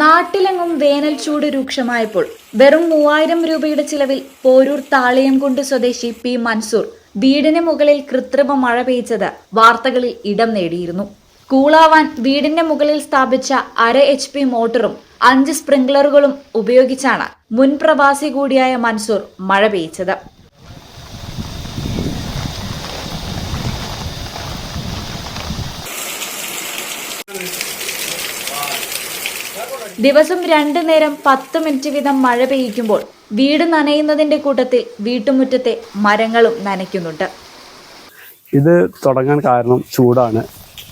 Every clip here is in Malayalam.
നാട്ടിലെങ്ങും വേനൽ ചൂട് രൂക്ഷമായപ്പോൾ വെറും മൂവായിരം രൂപയുടെ ചിലവിൽ പോരൂർ താളിയംകുണ്ട് സ്വദേശി പി മൻസൂർ വീടിന് മുകളിൽ കൃത്രിമ മഴ പെയ്ച്ചത് വാർത്തകളിൽ ഇടം നേടിയിരുന്നു. കൂളാവാൻ വീടിന്റെ മുകളിൽ സ്ഥാപിച്ച അര എച്ച് പി മോട്ടറും അഞ്ച് സ്പ്രിംഗ്ലറുകളും ഉപയോഗിച്ചാണ് മുൻ പ്രവാസി കൂടിയായ മൻസൂർ മഴ പെയ്ച്ചത്. ദിവസം രണ്ടു നേരം പത്ത് മിനിറ്റ് വീതം മഴ പെയ്യിക്കുമ്പോൾ വീട് നനയുന്നതിന്റെ കൂട്ടത്തിൽ വീട്ടുമുറ്റത്തെ മരങ്ങളും നനയ്ക്കുന്നുണ്ട്. ഇത് തുടങ്ങാൻ കാരണം ചൂടാണ്.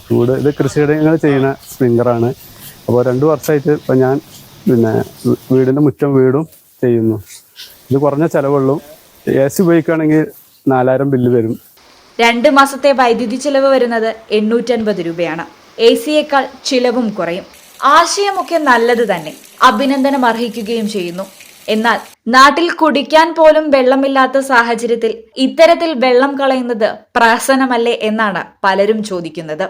ചൂട് ഇത് കൃഷിയിടങ്ങൾ ചെയ്യുന്ന സ്പ്രിങ്കറാണ്. അപ്പോൾ രണ്ട് വർഷമായിട്ട് ഇപ്പം ഞാൻ പിന്നെ വീടിന്റെ മുറ്റം വീടും ചെയ്യുന്നു. ഇത് കുറഞ്ഞ ചിലവുള്ളൂ. എ സി ഉപയോഗിക്കുകയാണെങ്കിൽ നാലായിരം ബില്ല് വരും. രണ്ട് മാസത്തെ വൈദ്യുതി ചിലവ് വരുന്നത് എണ്ണൂറ്റൻപത് രൂപയാണ്. എ സിയേക്കാൾ ചിലവും കുറയും. ആശയമൊക്കെ നല്ലത് തന്നെ. അഭിനന്ദനം അർഹിക്കുകയും ചെയ്യുന്നു. എന്നാൽ നാട്ടിൽ കുടിക്കാൻ പോലും വെള്ളമില്ലാത്ത സാഹചര്യത്തിൽ ഇത്തരത്തിൽ വെള്ളം കളയുന്നത് പ്രഹസനമല്ലേ എന്നാണ് പലരും ചോദിക്കുന്നത്.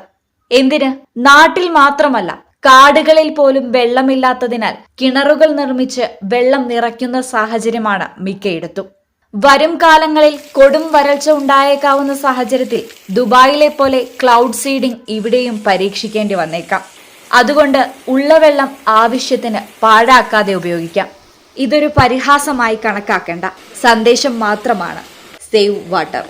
എന്തിന്? നാട്ടിൽ മാത്രമല്ല കാടുകളിൽ പോലും വെള്ളമില്ലാത്തതിനാൽ കിണറുകൾ നിർമ്മിച്ച് വെള്ളം നിറയ്ക്കുന്ന സാഹചര്യമാണ് മിക്കയിടത്തും. വരും കാലങ്ങളിൽ കൊടും വരൾച്ച ഉണ്ടായേക്കാവുന്ന സാഹചര്യത്തിൽ ദുബായിലെ പോലെ ക്ലൗഡ് സീഡിംഗ് ഇവിടെയും പരീക്ഷിക്കേണ്ടി വന്നേക്കാം. അതുകൊണ്ട് ഉള്ള വെള്ളം ആവശ്യത്തിന് പാഴാക്കാതെ ഉപയോഗിക്കാം. ഇതൊരു പരിഹാസമായി കണക്കാക്കേണ്ട സന്ദേശം മാത്രമാണ്. Save water.